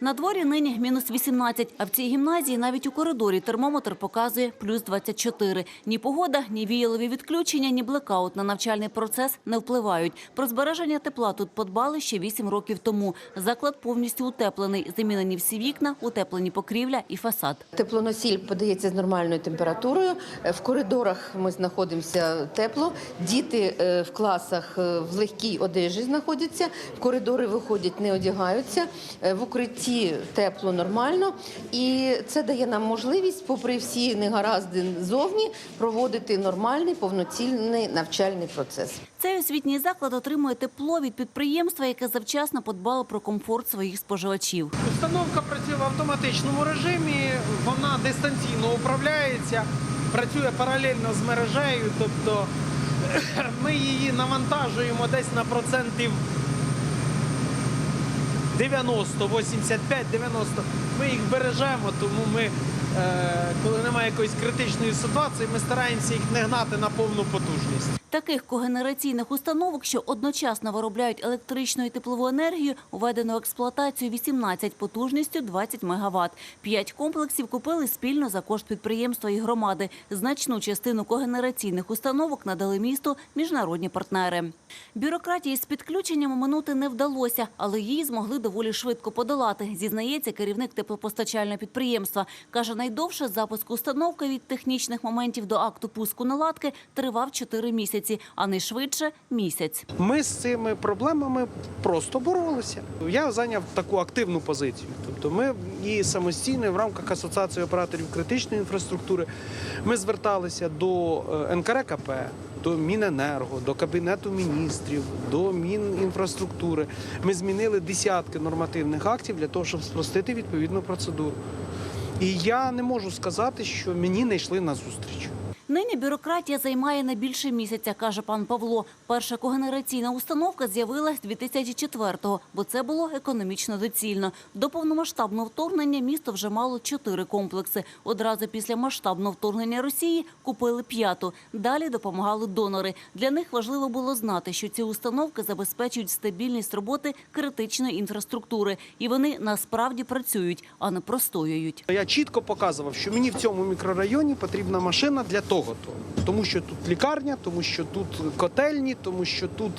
На дворі нині мінус 18, а в цій гімназії навіть у коридорі термометр показує плюс 24. Ні погода, ні віялові відключення, ні блекаут на навчальний процес не впливають. Про збереження тепла тут подбали ще 8 років тому. Заклад повністю утеплений. Замінені всі вікна, утеплені покрівля і фасад. Теплоносіль подається з нормальною температурою. Е, В коридорах ми знаходимося тепло. Діти е, в класах е, в легкій одежі знаходяться. Коридори виходять, не одягаються. В укритті тепло нормально. І це дає нам можливість, попри всі негаразди зовні, проводити нормальний повноцінний навчальний процес. Цей освітній заклад отримує тепло від підприємства, яке завчасно подбало про комфорт своїх споживачів. Установка працює в автоматичному режимі, вона дистанційно управляється, працює паралельно з мережею, тобто ми її навантажуємо десь на процентів 90, 85, 90. Ми їх бережемо, тому ми, коли немає якоїсь критичної ситуації, ми стараємося їх не гнати на повну потужність. Таких когенераційних установок, що одночасно виробляють електричну і теплову енергію, уведено в експлуатацію 18 потужністю 20 МВт. П'ять комплексів купили спільно за кошт підприємства і громади. Значну частину когенераційних установок надали місту міжнародні партнери. Бюрократії з підключенням оминути не вдалося, але її змогли доволі швидко подолати, зізнається керівник теплопостачального підприємства. Каже, найдовше запуск установки від технічних моментів до акту пуску наладки тривав 4 місяці, а найшвидше – місяць. Ми з цими проблемами просто боролися. Я зайняв таку активну позицію. Тобто, ми і самостійно в рамках асоціації операторів критичної інфраструктури ми зверталися до е, НКРКП, до Міненерго, до Кабінету міністрів, до Мінінфраструктури. Ми змінили десятки нормативних актів для того, щоб спростити відповідну процедуру. І я не можу сказати, що мені не йшли на зустріч. Нині бюрократія займає не більше місяця, каже пан Павло. Перша когенераційна установка з'явилась 2004-го, бо це було економічно доцільно. До повномасштабного вторгнення місто вже мало чотири комплекси. Одразу після масштабного вторгнення Росії купили п'яту. Далі допомагали донори. Для них важливо було знати, що ці установки забезпечують стабільність роботи критичної інфраструктури, і вони насправді працюють, а не простоюють. Я чітко показував, що мені в цьому мікрорайоні потрібна машина для того-то. Тому що тут лікарня, тому що тут котельні, тому що тут,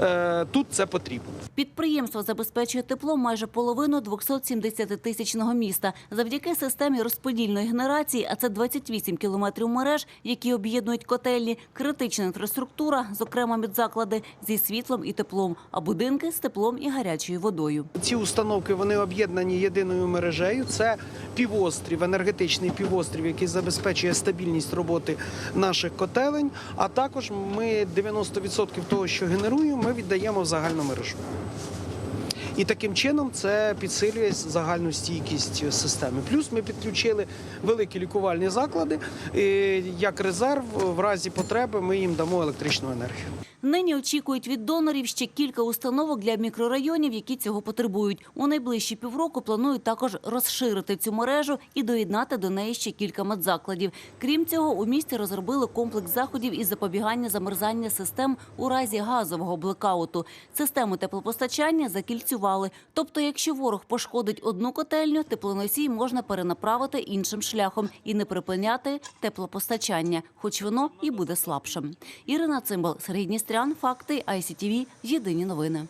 е, тут це потрібно. Підприємство забезпечує тепло майже половину 270-тисячного міста. Завдяки системі розподільної генерації, а це 28 кілометрів мереж, які об'єднують котельні, критична інфраструктура, зокрема медзаклади, зі світлом і теплом, а будинки з теплом і гарячою водою. Ці установки вони об'єднані єдиною мережею. Це півострів, енергетичний півострів, який забезпечує стабільність роботи наших котелень. А також ми 90% того, що генеруємо, ми віддаємо в загальну мережу. І таким чином це підсилює загальну стійкість системи. Плюс ми підключили великі лікувальні заклади. Як резерв, в разі потреби ми їм дамо електричну енергію. Нині очікують від донорів ще кілька установок для мікрорайонів, які цього потребують. У найближчі півроку планують також розширити цю мережу і доєднати до неї ще кілька медзакладів. Крім цього, у місті розробили комплекс заходів із запобігання замерзання систем у разі газового блекауту. Систему теплопостачання закільцювали. Тобто, якщо ворог пошкодить одну котельню, теплоносій можна перенаправити іншим шляхом і не припиняти теплопостачання, хоч воно і буде слабшим. Ірина Цимбал, Сергій Дністрян, факти ICTV, Єдині новини.